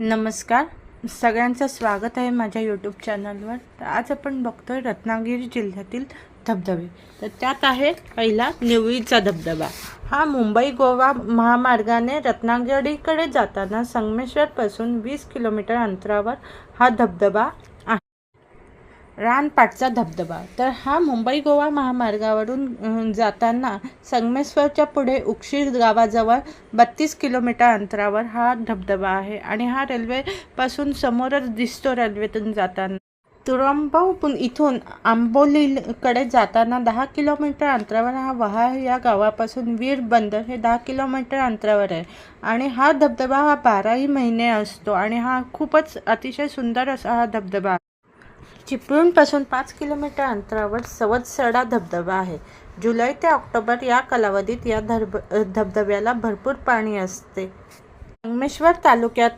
नमस्कार. सगळ्यांचं स्वागत आहे माझ्या यूट्यूब चॅनलवर तर आज आपण बघतो आहे रत्नागिरी जिल्ह्यातील धबधबे. तर त्यात आहे पहिला निवळीचा धबधबा. हा मुंबई गोवा महामार्गाने रत्नागिरीकडे जाताना संगमेश्वरपासून वीस किलोमीटर अंतरावर हा धबधबा रानपाटचा धबधबा. तर हा मुंबई गोवा महामार्गावरून जाताना संगमेश्वरच्या पुढे उक्षीर गावाजवळ बत्तीस किलोमीटर अंतरावर हा धबधबा आहे आणि हा रेल्वेपासून समोरच दिसतो रेल्वेतून जाताना. तुरंबव इथून आंबोलीकडे जाताना दहा किलोमीटर अंतरावर हा वहा या गावापासून वीर बंदर हे दहा किलोमीटर अंतरावर आहे. आणि हा धबधबा हा बाराही महिने असतो आणि हा खूपच अतिशय सुंदर असा हा धबधबा आहे. चिपळूणपासून पाच किलोमीटर अंतरावर सवतसडा धबधबा आहे. जुलै ते ऑक्टोबर या कालावधीत या धब धबधब्याला भरपूर पाणी असते. संगमेश्वर तालुक्यात